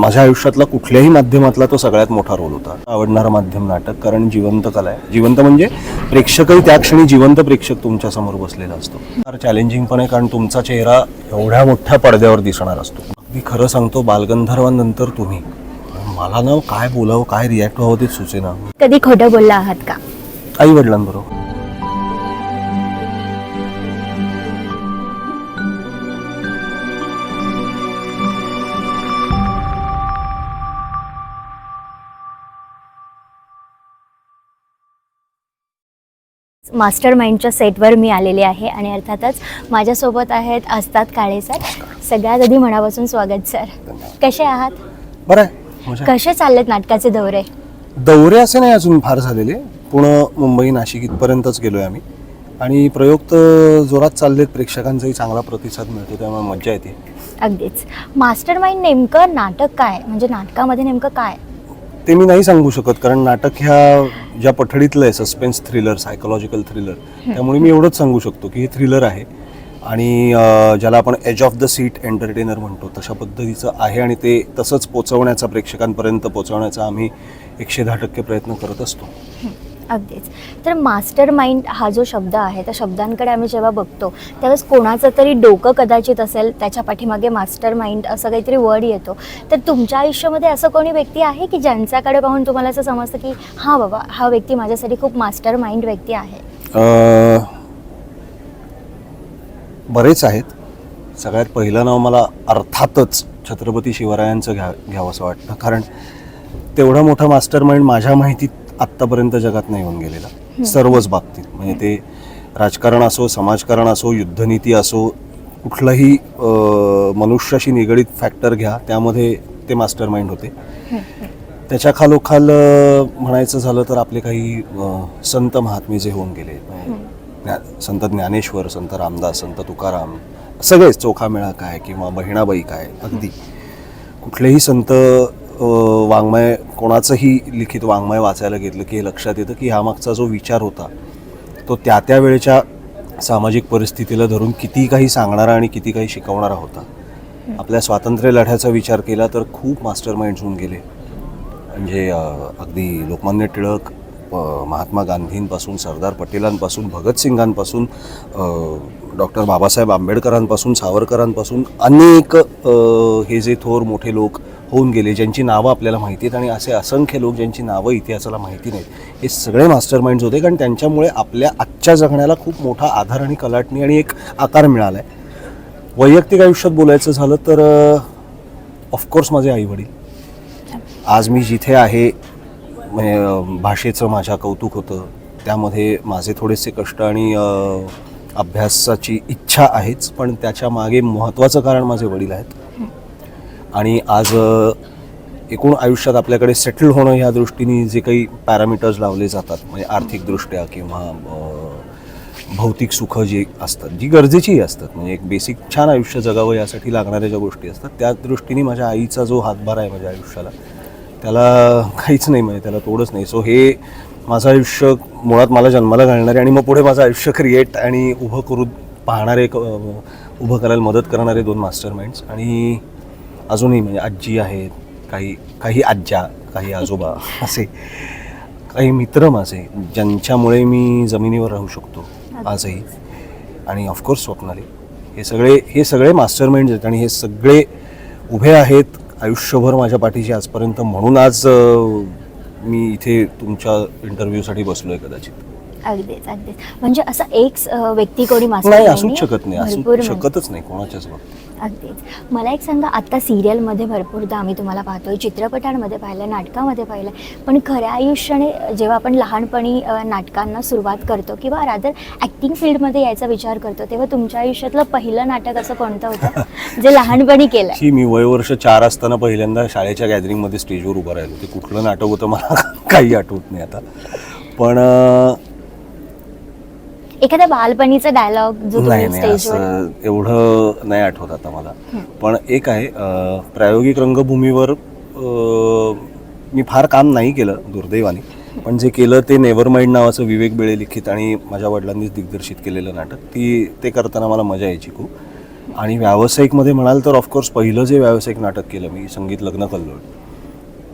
माझ्या आयुष्यातला कुठल्याही माध्यमातला तो सगळ्यात मोठा रोल होता. आवडणारं माध्यम नाटक कारण जिवंत कला आहे. जिवंत म्हणजे प्रेक्षकही त्या क्षणी जिवंत प्रेक्षक तुमच्यासमोर बसलेला असतो. फार चॅलेंजिंग पण आहे कारण तुमचा चेहरा एवढ्या मोठ्या पडद्यावर दिसणार असतो. मी खरं सांगतो बालगंधर्वानंतर तुम्ही. मला ना काय बोलावं काय रिॲक्ट व्हावं ते सुचेना. कधी खोटं बोलला आहात का? आई वडिलांबरोबर मास्टर माइंडच्या सेटवर मी आलेले आहे आणि अर्थातच माझ्यासोबत आहेत असतात काळे सर. सगळ्यात आधी मनापासून स्वागत सर. कसे आहात? बरं. कसे चाललेत नाटकाचे दौरे? दौरे असे नाही अजून फार झालेले. पुणे मुंबई नाशिक इथपर्यंतच गेलोय आम्ही. आणि प्रयोग तर जोरात चाललेत प्रेक्षकांचाही चांगला प्रतिसाद मिळतो त्यामुळे मज्जा येते. अगदीच. मास्टर माइंड नेमकं नाटक काय? म्हणजे नाटकामध्ये नेमकं काय? ते मी नाही सांगू शकत कारण नाटक ह्या ज्या पठडीतलं आहे सस्पेन्स थ्रिलर सायकोलॉजिकल थ्रिलर त्यामुळे मी एवढंच सांगू शकतो की हे थ्रिलर आहे. आणि ज्याला आपण edge of the seat entertainer म्हणतो तशा पद्धतीचं आहे आणि ते तसंच पोचवण्याचा प्रेक्षकांपर्यंत पोचवण्याचा आम्ही एकशे दहा टक्के प्रयत्न करत असतो. अगदीच. तर मास्टर माइंड हा जो शब्द आहे त्या शब्दांकडे आम्ही जेव्हा बघतो त्यावेळेस कोणाचं तरी डोकं कदाचित असेल त्याच्या पाठीमागे मास्टर माइंड असं काहीतरी वर्ड येतो. तर तुमच्या आयुष्यामध्ये असं कोणी व्यक्ती आहे की ज्यांच्याकडे पाहून तुम्हाला असं समजतं की हां बाबा हा व्यक्ती माझ्यासाठी खूप मास्टर माइंड व्यक्ती आहे बरेच आहेत. सगळ्यात पहिलं नाव मला अर्थातच छत्रपती शिवरायांचं घ्या घ्यावं असं वाटतं. कारण तेवढा मोठा मास्टर माइंड माझ्या माहितीत आत्तापर्यंत जगात नाही होऊन गेलेला. सर्वच बाबतीत. म्हणजे ते राजकारण असो समाजकारण असो युद्धनीती असो कुठलंही मनुष्याशी निगडीत फॅक्टर घ्या त्यामध्ये ते मास्टर माइंड होते. त्याच्या खालोखाल म्हणायचं झालं तर आपले काही संत महात्मे जे होऊन गेले ज्ञा- संत ज्ञानेश्वर संत रामदास संत तुकाराम सगळेच चोखामेळा काय किंवा बहिणाबाई काय अगदी. कुठलेही संत वाङ्मय कोणाचंही लिखित वाङ्मय वाचायला घेतलं की हे लक्षात येतं की ह्यामागचा जो विचार होता तो त्या त्या वेळेच्या सामाजिक परिस्थितीला धरून किती काही सांगणारा आणि किती काही शिकवणारा होता. आपल्या स्वातंत्र्य लढ्याचा विचार केला तर खूप मास्टर माइंड्स होऊन गेले. म्हणजे अगदी लोकमान्य टिळक महात्मा गांधींपासून सरदार पटेलांपासून भगतसिंगांपासून डॉक्टर बाबासाहेब आंबेडकरांपासून सावरकरांपासून अनेक हे जे थोर मोठे लोक होऊन गेले ज्यांची नावं आपल्याला माहिती आहेत आणि असे असंख्य लोक ज्यांची नावं इतिहासाला माहिती नाहीत हे सगळे मास्टर माइंड्स होते. कारण त्यांच्यामुळे आपल्या आजच्या जगण्याला खूप मोठा आधार आणि कलाटणी आणि एक आकार मिळाला आहे वैयक्तिक आयुष्यात बोलायचं झालं तर ऑफकोर्स माझे आईवडील. आज मी जिथे आहे म्हणजे भाषेचं माझ्या कौतुक होतं. त्यामध्ये माझे थोडेसे कष्ट आणि अभ्यासाची इच्छा आहेच पण त्याच्यामागे महत्त्वाचं कारण माझे वडील आहेत. आणि आज एकूण आयुष्यात आपल्याकडे सेटल होणं ह्या दृष्टीने जे काही पॅरामीटर्स लावले जातात म्हणजे आर्थिकदृष्ट्या किंवा भौतिक सुख जी असतात जी गरजेचीही असतात म्हणजे एक बेसिक छान आयुष्य जगावं यासाठी लागणाऱ्या ज्या गोष्टी असतात त्या दृष्टीने माझ्या आईचा जो हातभार आहे माझ्या आयुष्याला त्याला काहीच नाही म्हणजे त्याला तोडच नाही. सो हे माझं आयुष्य मुळात मला जन्माला घालणारे आणि मग पुढे माझं आयुष्य क्रिएट आणि उभं करून पाहणारे क- उभं करायला मदत करणारे दोन मास्टर माइंड्स आणि अजूनही म्हणजे आजी आहेत काही काही आज्या काही आजोबा असे काही मित्र माझे ज्यांच्यामुळे मी जमिनीवर राहू शकतो आजही. आणि ऑफकोर्स स्वप्नाली. हे सगळे हे सगळे मास्टर माइंड्स आहेत आणि हे सगळे उभे आहेत आयुष्यभर माझ्या पाठीशी आजपर्यंत म्हणून आज मी इथे तुमच्या इंटरव्ह्यूसाठी बसलोय कदाचित. अगदीच अगदीच. म्हणजे असं एक व्यक्ती कोणी मास्टर नाही असूच शकत नाही असू भरपूर म्हणजे. शकतच नाही कोणाच्याच बाबतीत. अगदीच. मला एक सांगा आता सिरियलमध्ये भरपूरदा आम्ही तुम्हाला पाहतोय चित्रपटांमध्ये पाहिलं नाटकामध्ये पाहिलं पण खऱ्या आयुष्याने जेव्हा आपण लहानपणी नाटकांना सुरुवात करतो किंवा रादर ॲक्टिंग फील्डमध्ये यायचा विचार करतो तेव्हा तुमच्या आयुष्यातलं पहिलं नाटक असं कोणतं होतं? जे लहानपणी केलं मी वय वर्ष चार असताना पहिल्यांदा शाळेच्या गॅदरिंगमध्ये स्टेजवर उभं राहिलो. ते कुठलं नाटक होतं मला काही आठवत नाही आता. पण एखाद्या बालपणीचा डायलॉग जो नाही तुम्ही नाही स्टेजवर असं एवढं नाही आठवत आता मला. पण एक आहे अं, प्रायोगिक रंगभूमीवर अं, मी फार काम नाही केलं दुर्दैवाने. पण जे केलं ते नेव्हर माइंड नावाचं विवेक बेळे लिखित आणि माझ्या वडिलांनीच दिग्दर्शित केलेलं नाटक ती ते करताना मला मजा यायची खूप. आणि व्यावसायिकमध्ये म्हणाल तर ऑफकोर्स पहिलं जे व्यावसायिक नाटक केलं मी संगीत लग्न कल्लोळ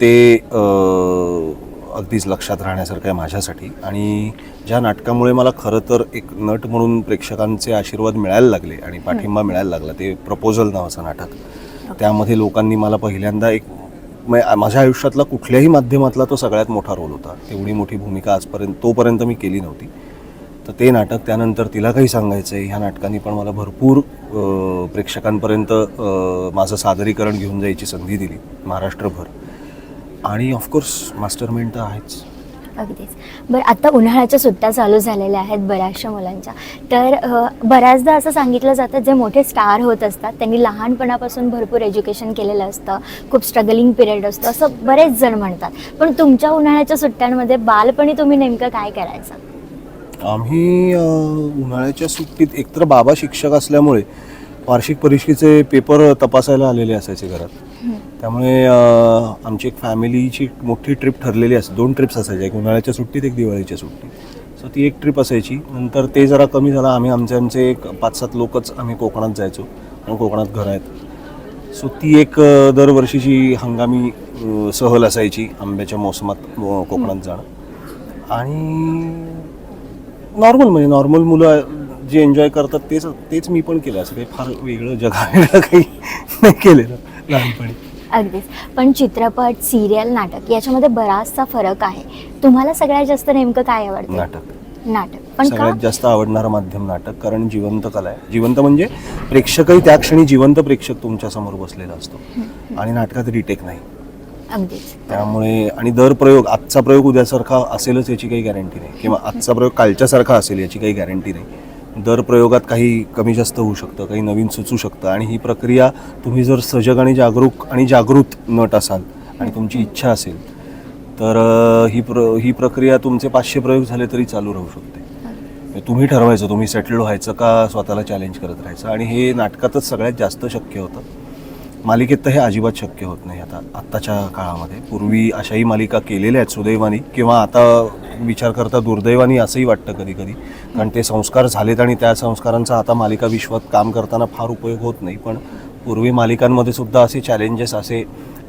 ते अं, अगदीच लक्षात राहण्यासारखं आहे माझ्यासाठी. आणि ज्या नाटकामुळे मला खरं तर एक नट म्हणून प्रेक्षकांचे आशीर्वाद मिळायला लागले आणि पाठिंबा मिळायला लागला ते प्रपोजल नावाचं नाटक. त्यामध्ये लोकांनी मला पहिल्यांदा एक म- माझ्या आयुष्यातला कुठल्याही माध्यमातला तो सगळ्यात मोठा रोल होता. तेवढी मोठी भूमिका आजपर्यंत तोपर्यंत मी केली नव्हती. तर ते नाटक त्यानंतर तिला काही सांगायचं आहे ह्या नाटकांनी पण मला भरपूर प्रेक्षकांपर्यंत माझं सादरीकरण घेऊन जायची संधी दिली महाराष्ट्रभर. आणि ऑफकोर्स मास्टरमाइंड तर आहेच. अगदीच. बरं आता उन्हाळ्याच्या सुट्ट्या चालू झालेल्या आहेत बऱ्याचशा मुलांच्या. तर अ, बऱ्याचदा असं सांगितलं जातं जे मोठे स्टार होत असतात त्यांनी लहानपणापासून भरपूर एज्युकेशन केलेलं असतं खूप स्ट्रगलिंग पिरियड असतं असं बरेच जण म्हणतात. पण तुमच्या उन्हाळ्याच्या सुट्ट्यांमध्ये बालपणी तुम्ही नेमकं काय करायचं? आम्ही अ, उन्हाळ्याच्या सुट्टीत एकतर बाबा शिक्षक असल्यामुळे वार्षिक परीक्षेचे पेपर तपासायला आलेले असायचे घरात. त्यामुळे आमची एक फॅमिलीची मोठी ट्रिप ठरलेली असते दोन ट्रिप्स असायच्या. एक उन्हाळ्याच्या सुट्टीत एक दिवाळीच्या सुट्टीत. सो ती एक ट्रिप असायची. नंतर ते जरा कमी झालं. आम्ही आमचे आमचे एक पाच सात लोकच आम्ही कोकणात जायचो. आणि कोकणात घर आहेत. सो ती एक दरवर्षीची हंगामी सहल असायची. आंब्याच्या मोसमात कोकणात जाणं. आणि नॉर्मल म्हणजे नॉर्मल मुलं जे एन्जॉय करतात तेच तेच मी पण केलं असं काही फार वेगळं जगावेगळं काही नाही केलेलं लहानपणी. अगदीच. पण चित्रपट सिरियल नाटक याच्यामध्ये बराचसा फरक आहे. तुम्हाला सगळ्यात जास्त नेमकं काय आवडतं? नाटक. नाटक. पण का? सगळ्यात जास्त आवडणारं माध्यम नाटक कारण जिवंत कला आहे. जिवंत म्हणजे प्रेक्षकही त्या क्षणी जिवंत प्रेक्षक तुमच्यासमोर बसलेला असतो. आणि नाटकात रिटेक नाही. अगदीच. त्यामुळे आणि दर प्रयोग आजचा प्रयोग उद्यासारखा असेलच याची काही गॅरंटी नाही. किंवा आजचा प्रयोग कालच्यासारखा असेल याची काही गॅरंटी नाही. दर प्रयोगात काही कमी जास्त होऊ शकतं काही नवीन सुचू शकतं. आणि ही प्रक्रिया तुम्ही जर सजग आणि जागरूक आणि जागृत नट असाल आणि तुमची इच्छा असेल तर ही प्र ही प्रक्रिया तुमचे पाचशे प्रयोग झाले तरी चालू राहू शकते. तुम्ही ठरवायचं तुम्ही सेटल व्हायचं का स्वतःला चॅलेंज करत राहायचं? आणि हे नाटकातच सगळ्यात जास्त शक्य होतं. मालिकेत तर हे अजिबात शक्य होत नाही. आता आत्ताच्या काळामध्ये पूर्वी अशाही मालिका केलेल्या आहेत सुदैवानी किंवा आता विचार करता दुर्दैवानी असंही वाटतं कधी कधी. कारण ते संस्कार झालेत आणि त्या संस्कारांचा आता मालिका विश्वात काम करताना फार उपयोग होत नाही. पण पूर्वी मालिकांमध्ये सुद्धा असे चॅलेंजेस असे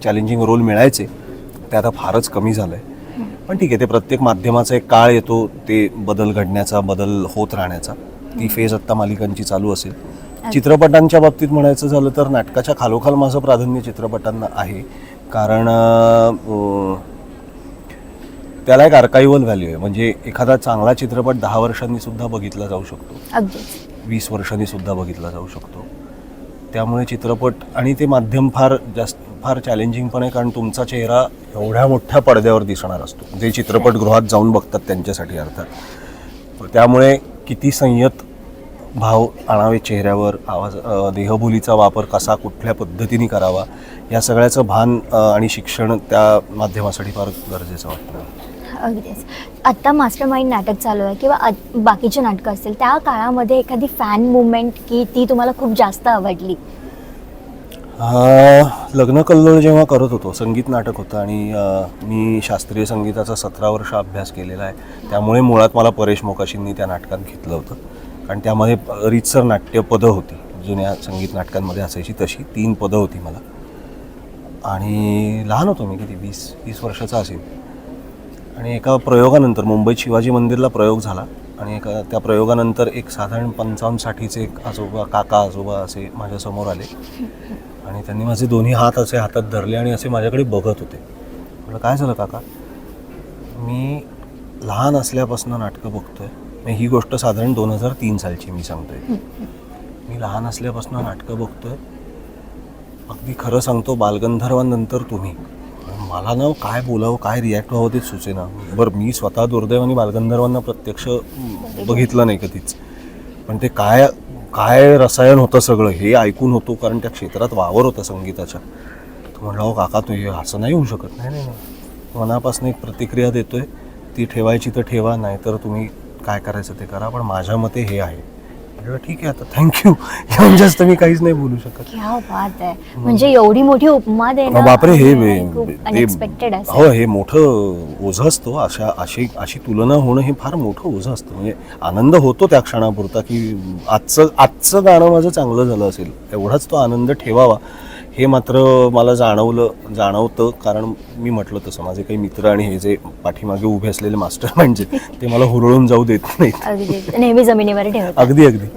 चॅलेंजिंग रोल मिळायचे. ते आता फारच कमी झालं आहे पण ठीक आहे ते प्रत्येक माध्यमाचा एक काळ येतो ते बदल घडण्याचा बदल होत राहण्याचा. ती फेज आत्ता मालिकांची चालू असेल. चित्रपटांच्या बाबतीत म्हणायचं झालं तर नाटकाच्या खालोखाल माझं प्राधान्य चित्रपटांना आहे. कारण त्याला एक आर्काइव्हल व्हॅल्यू आहे. म्हणजे एखादा चांगला चित्रपट दहा वर्षांनी सुद्धा बघितला जाऊ शकतो. वीस वर्षांनी सुद्धा बघितला जाऊ शकतो. त्यामुळे चित्रपट आणि ते माध्यम फार जास्त फार चॅलेंजिंग पण आहे कारण तुमचा चेहरा एवढ्या मोठ्या पडद्यावर दिसणार असतो. जे चित्रपटगृहात जाऊन बघतात त्यांच्यासाठी अर्थात. त्यामुळे किती संयत भाव आणावे चेहऱ्यावर आवाज देहबोलीचा वापर कसा कुठल्या पद्धतीने करावा या सगळ्याचं भान आणि शिक्षण त्या माध्यमासाठी फार गरजेचं वाटतं. अगदीच. आत्ता मास्टर माइंड नाटक चालू आहे किंवा बाकीचे नाटकं असतील त्या काळामध्ये एखादी फॅन मुवमेंट की ती तुम्हाला खूप जास्त आवडली? लग्न कल्लोळ जेव्हा करत होतो संगीत नाटक होतं आणि मी शास्त्रीय संगीताचा सतरा वर्ष अभ्यास केलेला आहे त्यामुळे मुळात मला परेश मोकाशींनी त्या नाटकात घेतलं होतं. कारण त्यामध्ये रीतसर नाट्य पदं होती जुन्या संगीत नाटकांमध्ये असायची तशी तीन पदं होती मला. आणि लहान होतो मी किती वीस वीस वर्षाचा असेल. आणि एका प्रयोगानंतर मुंबईत शिवाजी मंदिरला प्रयोग झाला. आणि एका त्या प्रयोगानंतर एक साधारण पंचावन्न साठीचे एक आजोबा काका आजोबा असे माझ्यासमोर आले. आणि त्यांनी माझे दोन्ही हात असे हातात धरले आणि असे माझ्याकडे बघत होते. म्हटलं काय झालं काका? मी लहान असल्यापासून नाटकं बघतोय. मी ही गोष्ट साधारण दोन हजार तीन सालची मी सांगतोय. मी लहान असल्यापासून नाटकं बघतोय. अगदी खरं सांगतो बालगंधर्वांनंतर तुम्ही. मला ना काय बोलावं काय रिॲक्ट व्हावं ते सुचेना. बरं मी स्वतः दुर्दैवाने बालगंधर्वांना प्रत्यक्ष बघितलं नाही कधीच. पण ते काय काय रसायन होतं सगळं हे ऐकून होतो कारण त्या क्षेत्रात वावर होता संगीताच्या. तो म्हणला हो काका तू हे असं नाही होऊ शकत. नाही नाही मनापासून एक प्रतिक्रिया देतोय ती ठेवायची तर ठेवा नाही तर तुम्ही काय करायचं ते करा पण माझ्या मते हे आहे. म्हटलं, ठीक आहे आता. थँक्यू याहून जास्त मी काहीच नाही बोलू शकत. क्या बात आहे. म्हणजे एवढी मोठी उपमा देणं बापरे हे अनएक्सपेक्टेड हो हे मोठं ओझं असतो. अशा अशी अशी तुलना होणं हे फार मोठं ओझं असतं. म्हणजे आनंद होतो त्या क्षणापुरता की आजचं आजचं गाणं माझं चांगलं झालं असेल. एवढाच तो आनंद ठेवावा. हे मात्र मला जाणवलं जाणवतं कारण मी म्हटलं तसं. माझे काही मित्र आणि हे जे पाठीमागे उभे असलेले मास्टर म्हणजे ते मला हुरळून जाऊ देत नाहीत. नेहमी जमिनीवर ठेवतात. अगदी अगदी.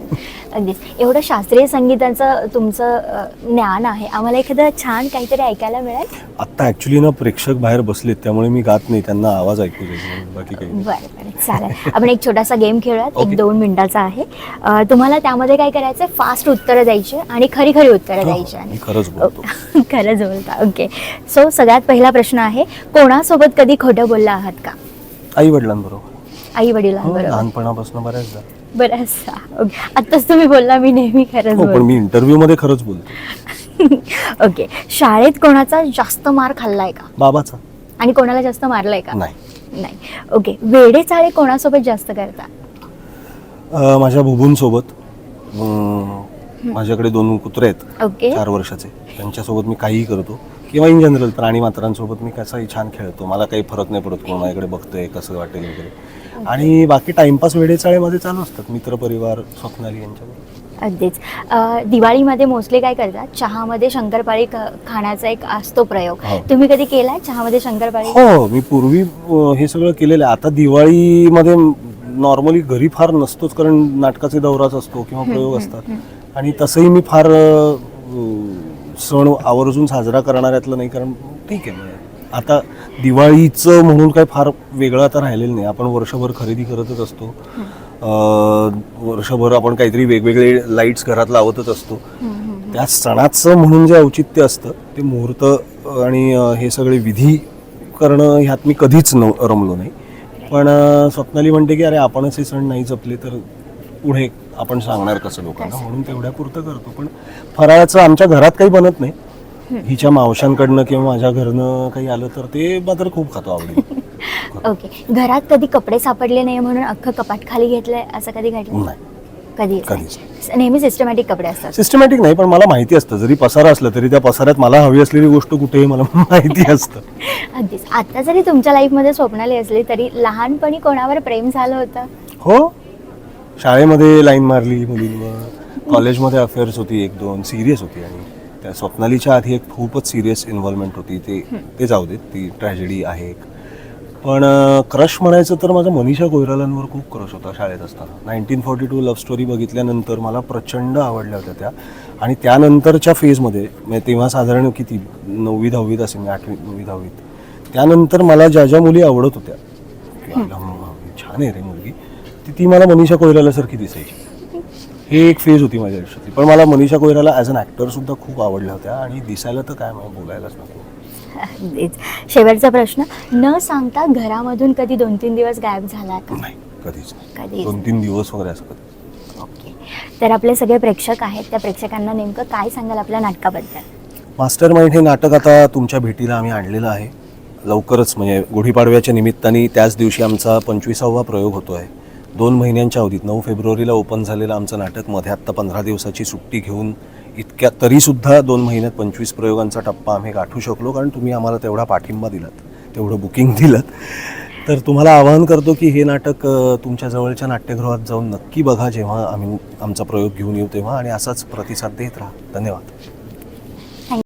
अगदीच. एवढं शास्त्रीय संगीताचं तुमचं ज्ञान आहे. आम्हाला एखादं छान काहीतरी ऐकायला मिळेल? आत्ता ॲक्च्युली ना प्रेक्षक बाहेर बसलेत त्यामुळे मी गात नाही. त्यांना आवाज ऐकू म्हणून बाकी काही नाही. बरं बरं. चालेल. आपण एक छोटासा गेम खेळूयात. एक. दोन मिनिटाचा आहे. तुम्हाला त्यामध्ये काय करायचं फास्ट उत्तरं द्यायची आणि खरी खरी उत्तरं द्यायची हो, आणि मी खरंच बोलतो खरंच बोलता. ओके सो सगळ्यात पहिला प्रश्न आहे कोणासोबत कधी खोटं बोलला आहात का? आई वडिलांबरोबर आई हो, वडिलांबरोबर लहानपणापासून बऱ्याचदा. बरं असं. ओके आत्ताच तुम्ही बोलला मी नेहमी खरंच हो पण मी इंटरव्ह्यू मध्ये खरंच बोलतो. ओके शाळेत कोणाचा जास्त मार खाल्लाय का? बाबाचा. आणि कोणाला जास्त मारलाय का? नाही. नाही. ओके वेडे चाळे कोणासोबत जास्त करता? अं, माझ्या बुबूंसोबत. अं, माझ्याकडे दोन कुत्रे आहेत ओके. चार वर्षाचे. त्यांच्यासोबत मी काहीही करतो. किंवा इन जनरल प्राणी मात्रांसोबत मी कसाही छान खेळतो. मला काही फरक नाही पडत कोण माझ्याकडे बघतोय कसं वाटेल वगैरे. आणि बाकी टाइमपास वेळेचाळेमध्ये चालू असतात. मित्रपरिवार स्वप्नाली यांच्याबरोबर अगदीच. दिवाळीमध्ये मोस्टली काय करतात चहामध्ये शंकरपाळी खाण्याचा एक असतो प्रयोग. हो. तुम्ही कधी केलाय चहामध्ये शंकरपाळी? हो मी पूर्वी हे सगळं केलेलं आहे. आता दिवाळीमध्ये नॉर्मली घरी फार नसतोच कारण नाटकाचे दौराच असतो किंवा प्रयोग असतात. आणि तसंही मी फार सण आवर्जून साजरा करणाऱ्यातलं नाही कारण ठीक आहे. आता दिवाळीचं म्हणून काय फार वेगळं आता राहिलेलं नाही. आपण वर्षभर खरेदी करतच असतो. वर्षभर आपण काहीतरी वेगवेगळे लाईट्स घरात लावतच असतो. त्या सणाचं म्हणून जे औचित्य असतं ते मुहूर्त आणि हे सगळे विधी करणं ह्यात मी कधीच न रमलो नाही. पण स्वप्नाली म्हणते की अरे आपणच हे सण नाही जपले तर पुढे आपण सांगणार कसं लोकांना? म्हणून तेवढ्या पुरतं करतो. पण फराळाचं आमच्या घरात काही बनत नाही. हिच्या मावशांकडनं किंवा माझ्या घरनं काही आलं तर ते मात्र खूप खातो आवडेल ओके. घरात कधी कपडे सापडले नाही म्हणून अख्खं कपाट खाली घेतलंय असं कधी घडलं? नाही. कधी? कधीच नेहमी सिस्टमॅटिक कपडे असतात. सिस्टमॅटिक नाही पण मला माहिती असतं. जरी पसारा असलं तरी त्या पसाऱ्यात मला हवी असलेली गोष्ट कुठेही मला माहिती असतं. अगदीच. आता जरी तुमच्या लाईफमध्ये स्वप्नाली असली तरी लहानपणी कोणावर प्रेम झालं होतं? हो. शाळेमध्ये लाईन मारली मुलींवर. कॉलेजमध्ये अफेअर्स होती एक दोन सिरियस होती. आणि त्या स्वप्नालीच्या आधी एक खूपच सिरियस इन्व्हॉल्वमेंट होती. ते ते जाऊ देत ती ट्रॅजेडी आहे एक. पण क्रश म्हणायचं तर माझा मनीषा कोयरालांवर खूप क्रश होता शाळेत असताना. Nineteen forty two love story बघितल्यानंतर मला प्रचंड आवडल्या होत्या त्या. आणि त्यानंतरच्या फेजमध्ये म्हणजे तेव्हा साधारण किती नववी दहावीत असेल मी आठवी नववी दहावीत. त्यानंतर मला ज्या ज्या मुली आवडत होत्या छान आहे रे मुली. ती मला मनीषा कोयरालासारखी दिसायची. हे एक फेज होती माझ्या आयुष्यातली. पण मला Manisha Koirala as an actor सुद्धा खूप आवडल्या होत्या आणि दिसायला तर काय मला बोलायलाच नको. अगदीच. शेवटचा प्रश्न न सांगता घरामधून कधी दोन तीन दिवस गायब झाला का? नाही कधीच नाही. कधीच दोन तीन दिवस वगैरे असं कधी ओके. तर आपले सगळे प्रेक्षक आहेत त्या प्रेक्षकांना नेमकं काय सांगाल आपल्या नाटकाबद्दल? मास्टर माइंड हे नाटक आता तुमच्या भेटीला आम्ही आणलेलं आहे. लवकरच म्हणजे गुढीपाडव्याच्या निमित्ताने त्याच दिवशी आमचा पंचवीसावा प्रयोग होतो आहे दोन महिन्यांच्या अवधीत नऊ फेब्रुवारीला ओपन झालेलं आमचं नाटकमध्ये आत्ता पंधरा दिवसाची सुट्टी घेऊन इतक्या तरीसुद्धा दोन महिन्यात पंचवीस प्रयोगांचा टप्पा आम्ही गाठू शकलो कारण तुम्ही आम्हाला तेवढा पाठिंबा दिलात तेवढं बुकिंग दिलं तर तुम्हाला आवाहन करतो की हे नाटक तुमच्या जवळच्या नाट्यगृहात जाऊन नक्की बघा जेव्हा आम्ही आमचा प्रयोग घेऊन येऊ तेव्हा आणि असाच प्रतिसाद देत राहा. धन्यवाद.